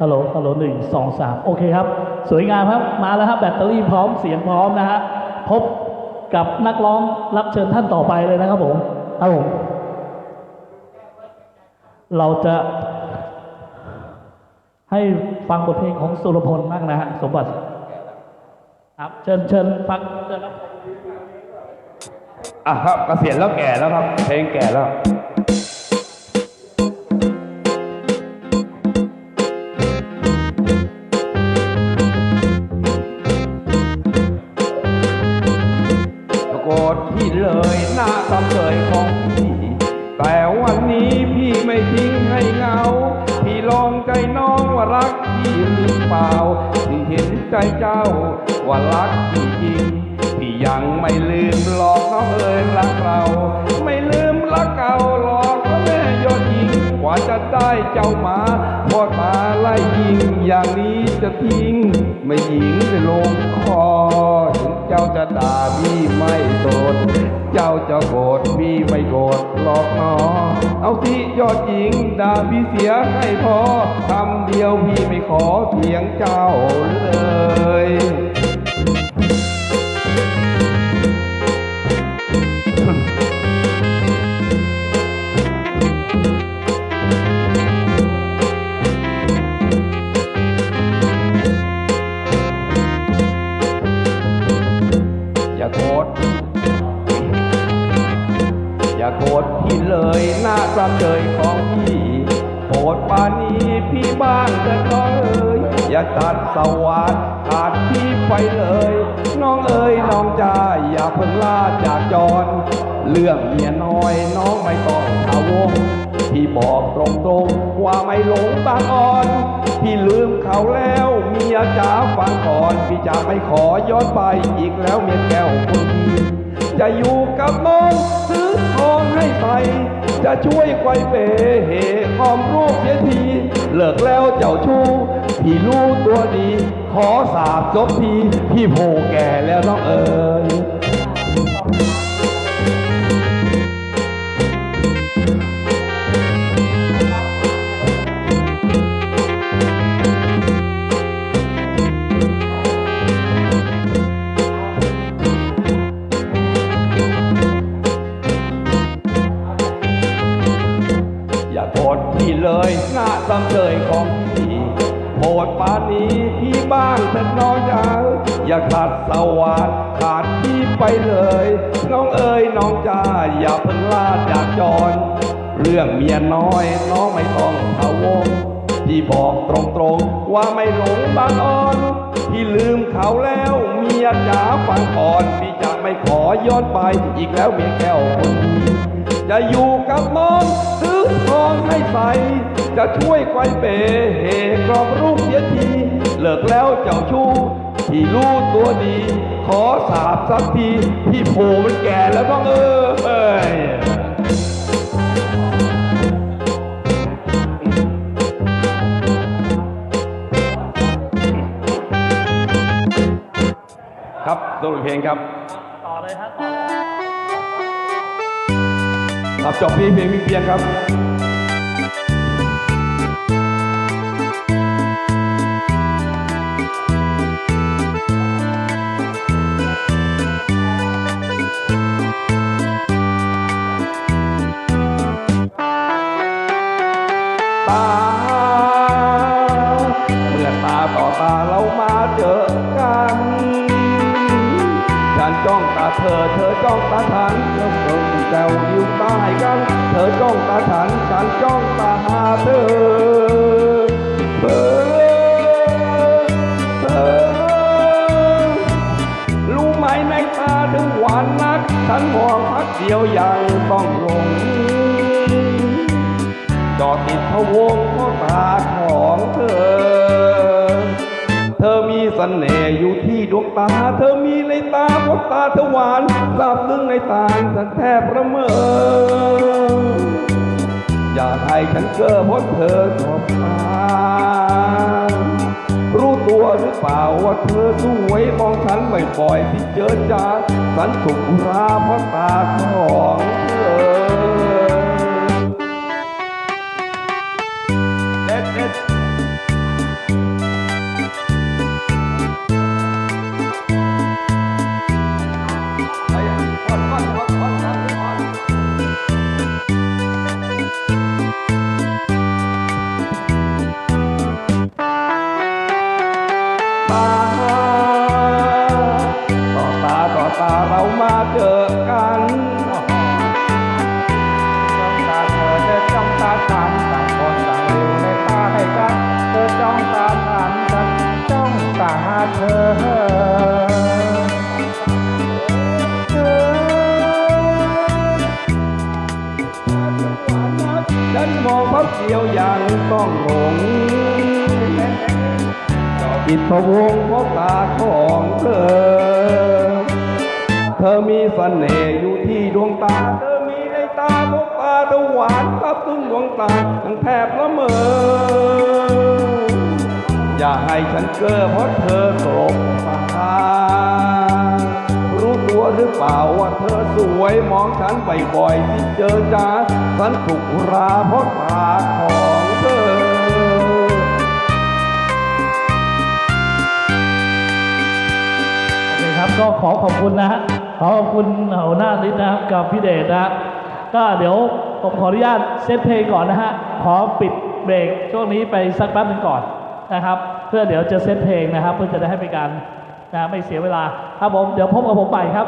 ฮัลโหลฮัลโหลหนึ่งสองสามโอเคครับ สวยงามครับ มาแล้วครับแบตเตอรี่พร้อมเสียงพร้อมนะฮะ พบกับนักร้องรับเชิญท่านต่อไปเลยนะครับผม ครับผม เราจะให้ฟังบทเพลงของสุรพลมากนะฮะ สมบัติ ครับ เชิญเชิญฟังเชิญรับอะครับเกษียณแล้วแก่แล้วครับ เพลงแก่แล้ว พี่เลยหน้าตาเฉยของพี่ แต่วันนี้พี่ไม่ทิ้งให้เหงา พี่ลองใจน้องว่ารักพี่หรือเปล่าพี่เห็นใจเจ้าว่ารักพี่จริง พี่ยังไม่ลืมหลอกน้องเอ๋ยรักเรา ไม่ลืมรักเก่าหลอกก็แม่ยอดหญิงกว่าจะได้เจ้ามา พ่อตาไล่ยิง อย่างนี้จะทิ้ง ไม่หญิงจะลงคอถึงเจ้าจะด่าพี่ไม่โกรธเจ้าจะโกรธพี่ไม่โกรธหรอกหนอ เอาที่ยอดหญิงด่าพี่เสียให้พอคำเดียวพี่ไม่ขอเพียงเจ้าเลย อย่าโกรธพี่เลยหน้าจำเลยของพี่โปรดปานีพี่บ้างเถิดน้องเอ๋ยอย่าตัดสวัสดขาดพี่ไปเลย น้องเอ๋ยน้องจ้าอย่าเพิ่งลาจากจร เรื่องเมียน้อยน้องไม่ต้องพะวงพี่บอกตรงๆว่าไม่หลงบางอ่อน พี่ลืมเขาแล้วเมียจ๋าฟังก่อน พี่จะไม่ขอย้อนไปอีกแล้วเมียแก้วคนดี จะอยู่กับน้องซื้อทองให้ใส่จะช่วยไกวเปเหหอมรูปเสียที เลิกแล้วเจ้าชู้พี่รู้ตัวดี ขอสาบจบที พี่โผแก่แล้วน้องเอ๋ย โกรธพี่เลยหน้าตำเฉยของพี่โปรดปานนี้พี่บ้างเถิดน้องจ๋าอย่าขาดสวัสดขาดพี่ไปเลย น้องเอ๋ยน้องจ้าอย่าเพิ่งลาจากจรเรื่องเมียน้อยน้องไม่ต้องพะวงพี่บอกตรงๆว่าไม่หลงบางอ่อนพี่ลืมเขาแล้วเมียจ๋าฟังก่อนพี่จะไม่ขอย้อนไปอีกแล้วเมียแก้วคนดี จะอยู่กับน้องซื้อทองให้ใส่จะช่วยไกวเป๋เหกรอบรูปเสียที เลิกแล้วเจ้าชู้พี่รู้ตัวดี ขอสาบสักทีพี่โผมันแก่แล้วต้องเออเอ้ยครับสรุปเพลงครับ ต่อเลยครับ จบที่เพลงวิเพียงครับ เธอเธอจ้องตาฉันแล้วเธอแซวอยู่ใต้กัน เธอจ้องตาฉันฉันจ้องตาหาเธอเธอเธอรู้ไหมในตาถึงหวานนัก ฉันมองพักเดียวยังต้องหลงจอดติดพะวงเพราะตาของเธอ เธอมีเสน่ห์อยู่ที่ดวงตา เธอมีในตาเพราะตาเธอหวานซาบซึ้งในตาฉันแทบประเมินอยากให้ฉันเก้อเพราะเธอชอบตารู้ตัวหรือเปล่าว่าเธอสวยมองฉันไม่ปล่อยที่เจอจ้าฉันถูกราเพราะตาของ อิทธวงเพราะตาของเธอ เธอมีเสน่ห์อยู่ที่ดวงตา เธอมีในตาดวงตาเธอหวานครับซึ่งดวงตาทั้งแทบละเมอ อย่าให้ฉันเก้อเพราะเธอตกตารู้ตัวหรือเปล่าว่าเธอสวยมองฉันบ่อยๆที่เจอจ้าฉันถูกราเพราะตา ก็ขอขอบคุณนะฮะขอขอบคุณหัวหน้านิดนะครับกับพี่เดชนะ ก็เดี๋ยวผมขออนุญาตเซตเพลงก่อนนะฮะ ขอปิดเบรกช่วงนี้ไปสักแป๊บหนึ่งก่อนนะครับ เพื่อเดี๋ยวจะเซตเพลงนะครับ เพื่อจะได้ให้เป็นการนะไม่เสียเวลาครับผมเดี๋ยวพบกับผมใหม่ครับ